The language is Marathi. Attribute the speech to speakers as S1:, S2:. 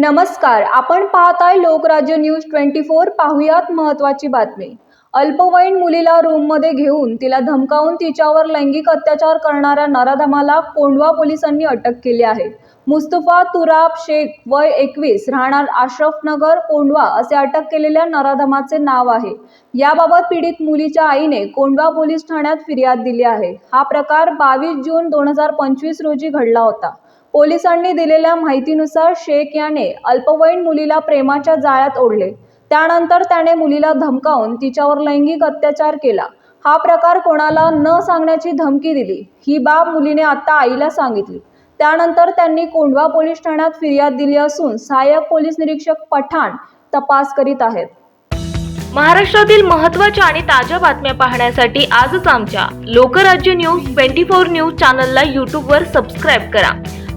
S1: नमस्कार आपण पाहताय लोकराज्य न्यूज ट्वेंटी फोर पाहुयात महत्त्वाची बातमी. अल्पवयीन मुलीला रूममध्ये घेऊन तिला धमकावून तिच्यावर लैंगिक अत्याचार करणाऱ्या नराधमाला कोंढवा पोलिसांनी अटक केली आहे. मुस्तफा तुराब शेख वय एकवीस राहणार आश्रफनगर कोंडवा कोंढवा असे अटक केलेल्या नराधमाचे नाव आहे. याबाबत पीडित मुलीच्या आईने कोंढवा पोलीस ठाण्यात फिर्याद दिली आहे. हा प्रकार बावीस जून दोन हजार पंचवीस रोजी घडला होता. पोलिसांनी दिलेल्या माहितीनुसार शेख याने अल्पवयीन मुलीला प्रेमाच्या जाळ्यात ओढले. त्यानंतर त्याने मुलीला धमकावून तिच्यावर लैंगिक अत्याचार केला. हा प्रकार कोणाला न सांगण्याची धमकी दिली ही बाब मुलीने आता आईला सांगितली. त्यानंतर त्यांनी कोंढवा पोलीस ठाण्यात फिर्याद दिली असून सहाय्यक पोलीस निरीक्षक पठाण तपास करीत आहेत.
S2: महाराष्ट्रातील महत्त्वाच्या आणि ताज्या बातम्या पाहण्यासाठी आजच आमच्या Lokrajya news twenty four news चॅनलला यूट्यूबवर सबस्क्राईब करा.